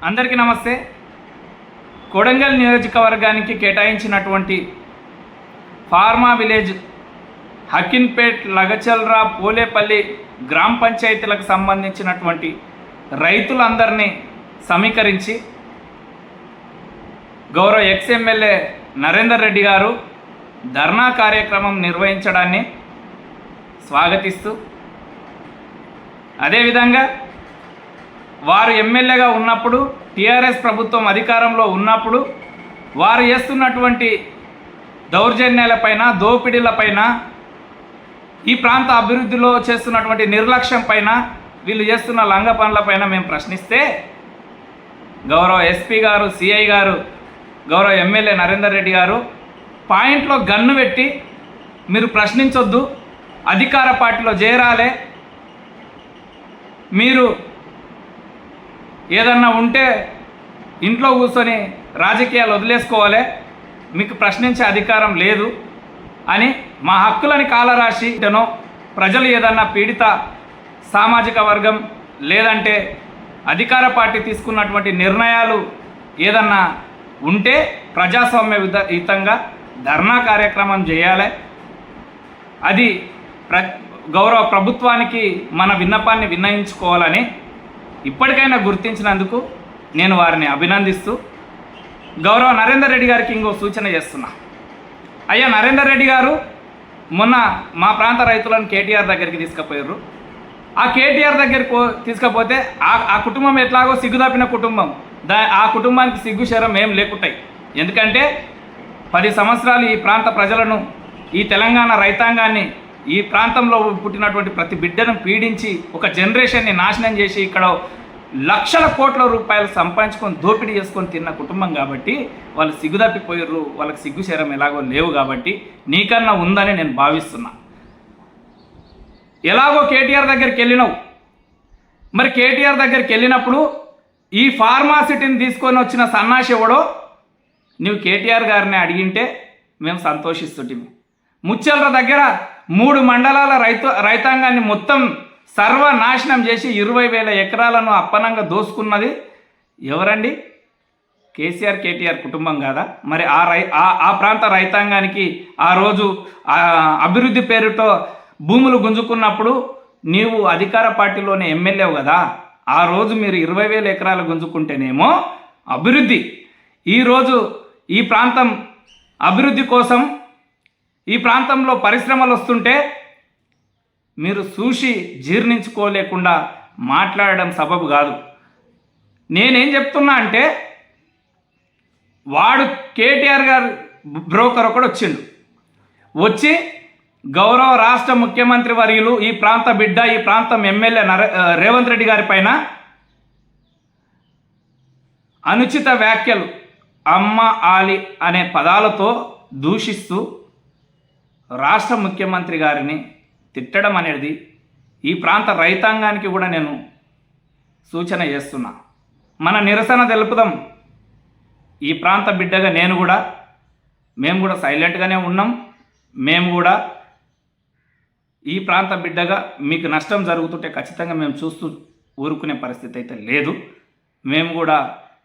అందరికీ నమస్తే. కొడంగల్ నియోజకవర్గానికి కేటాయించినటువంటి ఫార్మా విలేజ్ హకిన్పేట్ లగచల్రా పోలేపల్లి గ్రామ పంచాయతీలకు సంబంధించినటువంటి రైతులందరినీ సమీకరించి గౌరవ ఎక్స్ ఎమ్మెల్యే నరేందర్ రెడ్డి గారు ధర్నా కార్యక్రమం నిర్వహించడాన్ని స్వాగతిస్తూ అదేవిధంగా వారు ఎమ్మెల్యేగా ఉన్నప్పుడు టీఆర్ఎస్ ప్రభుత్వం అధికారంలో ఉన్నప్పుడు వారు చేస్తున్నటువంటి దౌర్జన్యాలపైన దోపిడీలపైన ఈ ప్రాంత అభివృద్ధిలో చేస్తున్నటువంటి నిర్లక్ష్యం పైన వీళ్ళు చేస్తున్న లంగ పనులపైన మేము ప్రశ్నిస్తే గౌరవ ఎస్పీ గారు సిఐ గారు గౌరవ ఎమ్మెల్యే నరేందర్ రెడ్డి గారు పాయింట్లో గన్ను పెట్టి మీరు ప్రశ్నించొద్దు అధికార పార్టీలో చేరాలే మీరు ఏదన్నా ఉంటే ఇంట్లో కూర్చొని రాజకీయాలు వదిలేసుకోవాలి. మీకు ప్రశ్నించే అధికారం లేదు అని మా హక్కులని కాలరాశి టనో ప్రజలు ఏదన్నా పీడిత సామాజిక వర్గం లేదంటే అధికార పార్టీ తీసుకున్నటువంటి నిర్ణయాలు ఏదన్నా ఉంటే ప్రజాస్వామ్య విధ- ధర్నా కార్యక్రమం చేయాలి. అది ప్ర గౌరవ ప్రభుత్వానికి మన విన్నపాన్ని విన్నయించుకోవాలని ఇప్పటికైనా గుర్తించినందుకు నేను వారిని అభినందిస్తూ గౌరవ నరేందర్ రెడ్డి గారికి ఇంకో సూచన చేస్తున్నా. అయ్యా నరేందర్ రెడ్డి గారు మొన్న మా ప్రాంత రైతులను కేటీఆర్ దగ్గరికి తీసుకుపోయారు. ఆ కేటీఆర్ దగ్గరికి తీసుకపోతే ఆ ఆ కుటుంబం ఎట్లాగో సిగ్గుదాపిన కుటుంబం. దా ఆ కుటుంబానికి సిగ్గు శరం ఏం లేకుంటాయి. ఎందుకంటే పది సంవత్సరాలు ఈ ప్రాంత ప్రజలను ఈ తెలంగాణ రైతాంగాన్ని ఈ ప్రాంతంలో పుట్టినటువంటి ప్రతి బిడ్డను పీడించి ఒక జనరేషన్ని నాశనం చేసి ఇక్కడ లక్షల కోట్ల రూపాయలు సంపాదించుకొని దోపిడీ చేసుకొని తిన్న కుటుంబం కాబట్టి వాళ్ళు సిగ్గుదప్పిపోయారు వాళ్ళకి సిగ్గు శరం ఎలాగో లేవు కాబట్టి నీకన్నా ఉందని నేను భావిస్తున్నా. ఎలాగో కేటీఆర్ దగ్గరికి వెళ్ళినావు. మరి కేటీఆర్ దగ్గరికి వెళ్ళినప్పుడు ఈ ఫార్మాసిటీని తీసుకొని వచ్చిన సన్నాసి ఎవడో? నువ్వు కేటీఆర్ గారిని అడిగింటే మేము సంతోషిస్తుంటిమి. ముచ్చల్ర దగ్గర మూడు మండలాల రైతు రైతాంగాన్ని మొత్తం సర్వనాశనం చేసి ఇరవై వేల ఎకరాలను అప్పనంగా దోసుకున్నది ఎవరండి? కేసీఆర్ కేటీఆర్ కుటుంబం కాదా? మరి ఆ రై ఆ ఆ ప్రాంత రైతాంగానికి ఆ రోజు అభివృద్ధి పేరుతో భూములు గుంజుకున్నప్పుడు నీవు అధికార పార్టీలోనే ఎమ్మెల్యేవు కదా? ఆ రోజు మీరు ఇరవై వేల ఎకరాలు గుంజుకుంటేనేమో అభివృద్ధి. ఈరోజు ఈ ప్రాంతం అభివృద్ధి కోసం ఈ ప్రాంతంలో పరిశ్రమలు వస్తుంటే మీరు చూసి జీర్ణించుకోలేకుండా మాట్లాడడం సబబు కాదు. నేనేం చెప్తున్నా అంటే వాడు కేటీఆర్ గారు బ్రోకర్ ఒకడు వచ్చిండు. వచ్చి గౌరవ రాష్ట్ర ముఖ్యమంత్రి వర్యులు ఈ ప్రాంత బిడ్డ ఈ ప్రాంతం ఎమ్మెల్యే నర రేవంత్ రెడ్డి గారి పైన అనుచిత వ్యాఖ్యలు అమ్మ ఆలి అనే పదాలతో దూషిస్తూ రాష్ట్ర ముఖ్యమంత్రి గారిని తిట్టడం అనేది ఈ ప్రాంత రైతాంగానికి కూడా నేను సూచన చేస్తున్నా. మన నిరసన తెలుపుదాం. ఈ ప్రాంత బిడ్డగా నేను కూడా మేము కూడా సైలెంట్గానే ఉన్నాం. మేము కూడా ఈ ప్రాంత బిడ్డగా మీకు నష్టం జరుగుతుంటే ఖచ్చితంగా మేము చూస్తూ ఊరుకునే పరిస్థితి అయితే లేదు. మేము కూడా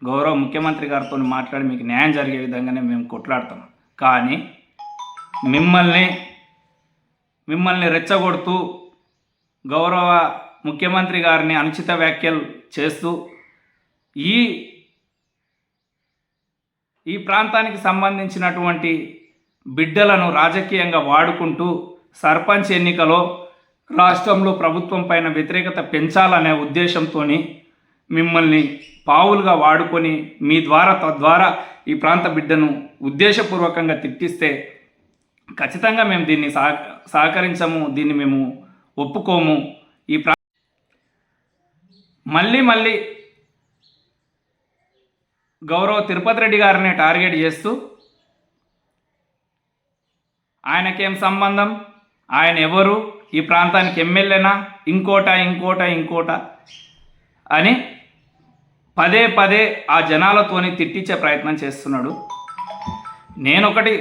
గౌరవ ముఖ్యమంత్రి గారితో మాట్లాడి మీకు న్యాయం జరిగే విధంగానే మేము కొట్లాడతాం కానీ మిమ్మల్ని మిమ్మల్ని రెచ్చగొడుతూ గౌరవ ముఖ్యమంత్రి గారిని అనుచిత వ్యాఖ్యలు చేస్తూ ఈ ఈ ప్రాంతానికి సంబంధించినటువంటి బిడ్డలను రాజకీయంగా వాడుకుంటూ సర్పంచ్ ఎన్నికలో రాష్ట్రంలో ప్రభుత్వం పైన వ్యతిరేకత పెంచాలనే ఉద్దేశంతో మిమ్మల్ని పావులుగా వాడుకొని మీ ద్వారా తద్వారా ఈ ప్రాంత బిడ్డను ఉద్దేశపూర్వకంగా తిట్టిస్తే ఖచ్చితంగా మేము దీన్ని సహ సహకరించము దీన్ని మేము ఒప్పుకోము. ఈ ప్రా మళ్ళీ మళ్ళీ గౌరవ తిరుపతి రెడ్డి గారిని టార్గెట్ చేస్తూ ఆయనకేం సంబంధం? ఆయన ఎవరు? ఈ ప్రాంతానికి ఎమ్మెల్యేనా? ఇంకోట ఇంకోట ఇంకోట అని పదే పదే ఆ జనాలతోని తిట్టించే ప్రయత్నం చేస్తున్నాడు. నేను ఒకటి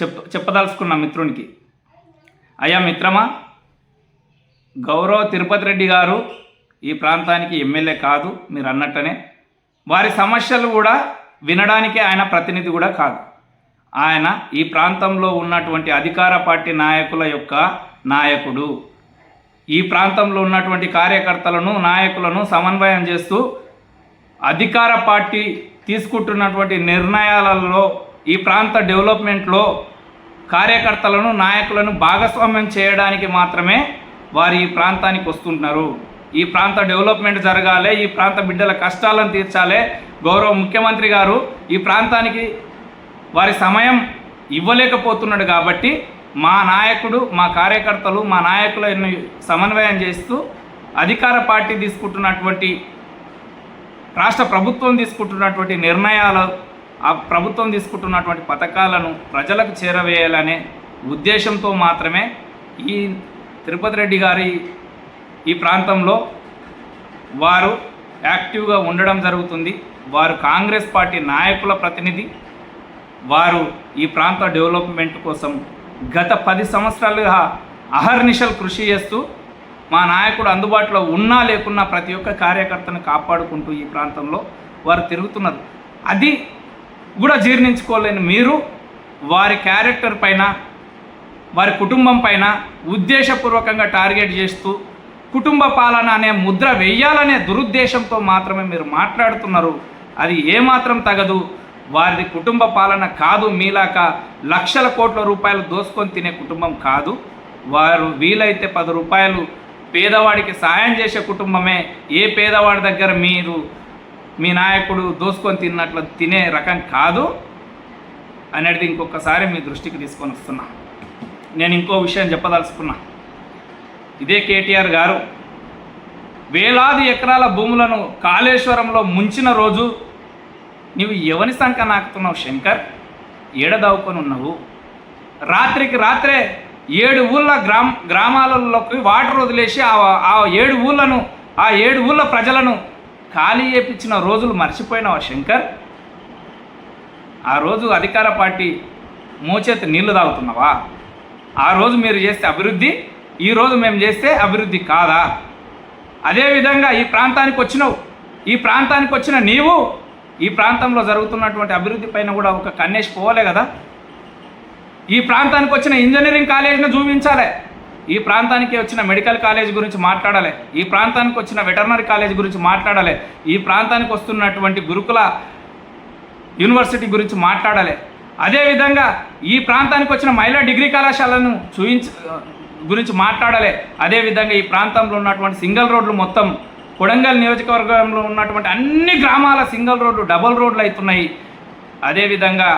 చెప్ చెప్పదలుచుకున్న మిత్రునికి. అయ్యా మిత్రమా గౌరవ తిరుపతి రెడ్డి గారు ఈ ప్రాంతానికి ఎమ్మెల్యే కాదు మీరు అన్నట్టనే వారి సమస్యలు కూడా వినడానికి ఆయన ప్రతినిధి కూడా కాదు. ఆయన ఈ ప్రాంతంలో ఉన్నటువంటి అధికార పార్టీ నాయకుల యొక్క నాయకుడు. ఈ ప్రాంతంలో ఉన్నటువంటి కార్యకర్తలను నాయకులను సమన్వయం చేస్తూ అధికార పార్టీ తీసుకుంటున్నటువంటి నిర్ణయాలలో ఈ ప్రాంత డెవలప్మెంట్లో కార్యకర్తలను నాయకులను భాగస్వామ్యం చేయడానికి మాత్రమే వారు ఈ ప్రాంతానికి వస్తుంటున్నారు. ఈ ప్రాంత డెవలప్మెంట్ జరగాలి ఈ ప్రాంత బిడ్డల కష్టాలను తీర్చాలి. గౌరవ ముఖ్యమంత్రి గారు ఈ ప్రాంతానికి వారి సమయం ఇవ్వలేకపోతున్నాడు కాబట్టి మా నాయకుడు మా కార్యకర్తలు మా నాయకులను సమన్వయం చేస్తూ అధికార పార్టీ తీసుకుంటున్నటువంటి రాష్ట్ర ప్రభుత్వం తీసుకుంటున్నటువంటి నిర్ణయాలు ఆ ప్రభుత్వం తీసుకుంటున్నటువంటి పథకాలను ప్రజలకు చేరవేయాలనే ఉద్దేశంతో మాత్రమే ఈ తిరుపతి రెడ్డి గారి ఈ ప్రాంతంలో వారు యాక్టివ్గా ఉండడం జరుగుతుంది. వారు కాంగ్రెస్ పార్టీ నాయకుల ప్రతినిధి. వారు ఈ ప్రాంత డెవలప్మెంట్ కోసం గత పది సంవత్సరాలుగా అహర్నిశలు కృషి చేస్తూ మా నాయకుడు అందుబాటులో ఉన్నా లేకున్నా ప్రతి ఒక్క కార్యకర్తను కాపాడుకుంటూ ఈ ప్రాంతంలో వారు తిరుగుతున్నారు. అది కూడా జీర్ణించుకోలేని మీరు వారి క్యారెక్టర్ పైన వారి కుటుంబం పైన ఉద్దేశపూర్వకంగా టార్గెట్ చేస్తూ కుటుంబ పాలన అనే ముద్ర వెయ్యాలనే దురుద్దేశంతో మాత్రమే మీరు మాట్లాడుతున్నారు. అది ఏమాత్రం తగదు. వారిది కుటుంబ పాలన కాదు మీలాక లక్షల కోట్ల రూపాయలు దోసుకొని తినే కుటుంబం కాదు. వారు వీలైతే పది రూపాయలు పేదవాడికి సాయం చేసే కుటుంబమే. ఏ పేదవాడి దగ్గర మీరు మీ నాయకుడు దోసుకొని తిన్నట్లు తినే రకం కాదు అనేది ఇంకొకసారి మీ దృష్టికి తీసుకొని వస్తున్నా. నేను ఇంకో విషయం చెప్పదలుచుకున్నా. ఇదే కేటీఆర్ గారు వేలాది ఎకరాల భూములను కాళేశ్వరంలో ముంచిన రోజు నీవు ఎవని సంక నాకుతున్నావు శంకర్? ఏడదావుకొని ఉన్నావు? రాత్రికి రాత్రే ఏడు ఊళ్ళ గ్రామ గ్రామాలలోకి వాటర్ వదిలేసి ఆ ఆ ఏడు ఊళ్ళను ఆ ఏడు ఊళ్ళ ప్రజలను ఖాళీ చేపించిన రోజులు మర్చిపోయినావా శంకర్? ఆ రోజు అధికార పార్టీ మోచేతి నీళ్ళు తాగుతున్నావా? ఆ రోజు మీరు చేస్తే అభివృద్ధి ఈ రోజు మేము చేస్తే అభివృద్ధి కాదా? అదేవిధంగా ఈ ప్రాంతానికి వచ్చినవు. ఈ ప్రాంతానికి వచ్చిన నీవు ఈ ప్రాంతంలో జరుగుతున్నటువంటి అభివృద్ధి పైన కూడా ఒక కన్నేసి పోవాలి కదా? ఈ ప్రాంతానికి వచ్చిన ఇంజనీరింగ్ కాలేజీని చూపించాలి. ఈ ప్రాంతానికి వచ్చిన మెడికల్ కాలేజ్ గురించి మాట్లాడాలి. ఈ ప్రాంతానికి వచ్చిన వెటర్నరీ కాలేజ్ గురించి మాట్లాడాలి. ఈ ప్రాంతానికి వస్తున్నటువంటి గురుకుల యూనివర్సిటీ గురించి మాట్లాడాలి. అదేవిధంగా ఈ ప్రాంతానికి వచ్చిన మహిళా డిగ్రీ కళాశాలను చూయించ గురించి మాట్లాడాలి. అదేవిధంగా ఈ ప్రాంతంలో ఉన్నటువంటి సింగిల్ రోడ్లు మొత్తం కొడంగల్ నియోజకవర్గంలో ఉన్నటువంటి అన్ని గ్రామాల సింగిల్ రోడ్లు డబుల్ రోడ్లు అవుతున్నాయి అదేవిధంగా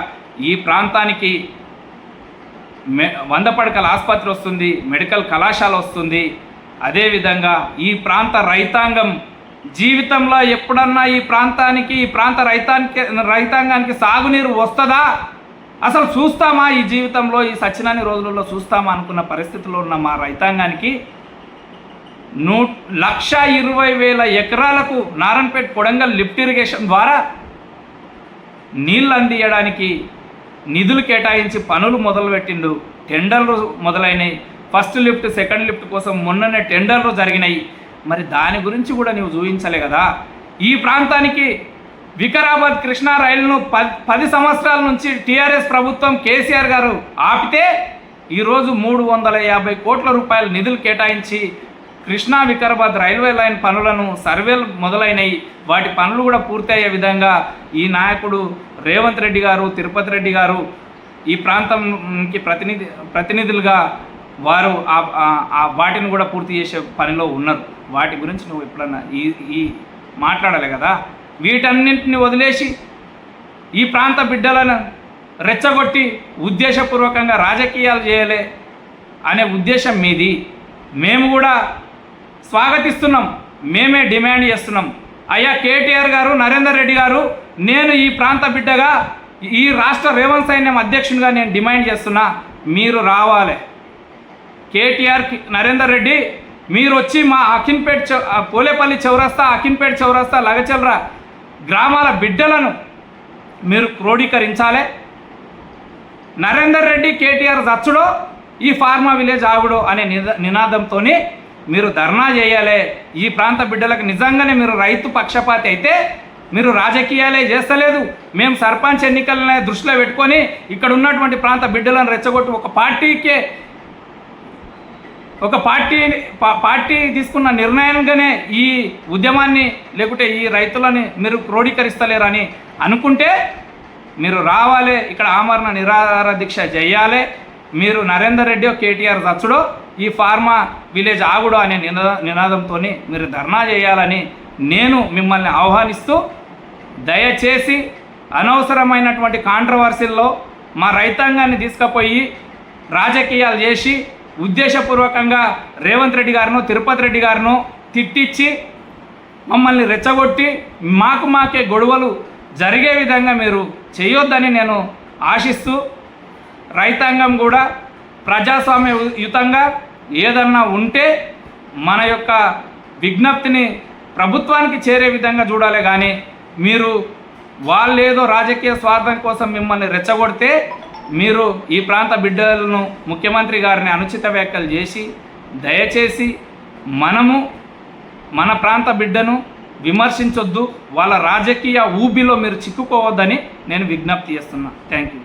ఈ ప్రాంతానికి మె వంద పడకల ఆసుపత్రి వస్తుంది మెడికల్ కళాశాల వస్తుంది. అదేవిధంగా ఈ ప్రాంత రైతాంగం జీవితంలో ఎప్పుడన్నా ఈ ప్రాంతానికి ఈ ప్రాంత రైతానికి రైతాంగానికి సాగునీరు వస్తుందా? అసలు చూస్తామా ఈ జీవితంలో ఈ సచ్చినాని రోజులలో చూస్తామా అనుకున్న పరిస్థితిలో ఉన్న మా రైతాంగానికి నూ లక్ష ఇరవై వేల ఎకరాలకు నారాయణపేట కొడంగల్ లిఫ్ట్ ఇరిగేషన్ ద్వారా నీళ్ళు అందియడానికి నిధులు కేటాయించి పనులు మొదలుపెట్టిండు. టెండర్లు మొదలైనవి ఫస్ట్ లిఫ్ట్ సెకండ్ లిఫ్ట్ కోసం మొన్ననే టెండర్లు జరిగినాయి. మరి దాని గురించి కూడా నీవు చూపించలే కదా? ఈ ప్రాంతానికి వికారాబాద్ కృష్ణా రైలును పది పది సంవత్సరాల నుంచి టీఆర్ఎస్ ప్రభుత్వం కేసీఆర్ గారు ఆపితే ఈరోజు మూడు వందల యాభై కోట్ల రూపాయల నిధులు కేటాయించి కృష్ణా వికారాబాద్ రైల్వే లైన్ పనులను సర్వేలు మొదలైనవి వాటి పనులు కూడా పూర్తయ్యే విధంగా ఈ నాయకుడు రేవంత్ రెడ్డి గారు తిరుపతి రెడ్డి గారు ఈ ప్రాంతంకి ప్రతినిధి ప్రతినిధులుగా వారు ఆ వాటిని కూడా పూర్తి చేసే పనిలో ఉన్నారు. వాటి గురించి నువ్వు ఎప్పుడన్నా ఈ ఈ మాట్లాడాలి కదా? వీటన్నింటిని వదిలేసి ఈ ప్రాంత బిడ్డలను రెచ్చగొట్టి ఉద్దేశపూర్వకంగా రాజకీయాలు చేయలే అనే ఉద్దేశం మీది. మేము కూడా స్వాగతిస్తున్నాం. మేమే డిమాండ్ చేస్తున్నాం. అయ్యా కేటీఆర్ గారు నరేందర్ రెడ్డి గారు నేను ఈ ప్రాంత బిడ్డగా ఈ రాష్ట్ర రేవంత్ సైన్యం అధ్యక్షునిగా నేను డిమాండ్ చేస్తున్నా. మీరు రావాలి. కేటీఆర్ నరేందర్ రెడ్డి మీరు వచ్చి మా అకిన్పేట్ చౌ పోలేపల్లి చౌరస్తా అకిన్పేట్ చౌరస్తా లగచల్ర గ్రామాల బిడ్డలను మీరు క్రోడీకరించాలి. నరేందర్ రెడ్డి కేటీఆర్ దచ్చుడో ఈ ఫార్మా విలేజ్ ఆవిడో అనే నిద నినాదంతో మీరు ధర్నా చేయాలి ఈ ప్రాంత బిడ్డలకు నిజంగానే మీరు రైతు పక్షపాతి అయితే మీరు రాజకీయాలే చేస్తలేదు. మేము సర్పంచ్ ఎన్నికలనే దృష్టిలో పెట్టుకొని ఇక్కడ ఉన్నటువంటి ప్రాంత బిడ్డలను రెచ్చగొట్టి ఒక పార్టీకే ఒక పార్టీ పార్టీ తీసుకున్న నిర్ణయంగానే ఈ ఉద్యమాన్ని లేకుంటే ఈ రైతులని మీరు క్రోడీకరిస్తలేరని అనుకుంటే మీరు రావాలి. ఇక్కడ ఆమరణ నిరాహార దీక్ష చేయాలి. మీరు నరేందర్ రెడ్డి కేటీఆర్ దచ్చుడో ఈ ఫార్మా విలేజ్ ఆగుడు అనే నినాద నినాదంతో మీరు ధర్నా చేయాలని నేను మిమ్మల్ని ఆహ్వానిస్తూ దయచేసి అనవసరమైనటువంటి కాంట్రవర్సీల్లో మా రైతాంగాన్ని తీసుకుపోయి రాజకీయాలు చేసి ఉద్దేశపూర్వకంగా రేవంత్ రెడ్డి గారిను తిరుపతి రెడ్డి గారిను తిట్టించి మమ్మల్ని రెచ్చగొట్టి మాకు మాకే గొడవలు జరిగే విధంగా మీరు చేయొద్దని నేను ఆశిస్తూ రైతాంగం కూడా ప్రజాస్వామ్య యుతంగా ఏదన్నా ఉంటే మన యొక్క విజ్ఞప్తిని ప్రభుత్వానికి చేరే విధంగా చూడాలి కానీ మీరు వాళ్ళేదో రాజకీయ స్వార్థం కోసం మిమ్మల్ని రెచ్చగొడితే మీరు ఈ ప్రాంత బిడ్డలను ముఖ్యమంత్రి గారిని అనుచిత వ్యాఖ్యలు చేసి దయచేసి మనము మన ప్రాంత బిడ్డను విమర్శించొద్దు వాళ్ళ రాజకీయ ఊబిలో మీరు చిక్కుకోవద్దని నేను విజ్ఞప్తి చేస్తున్నా. Thank you.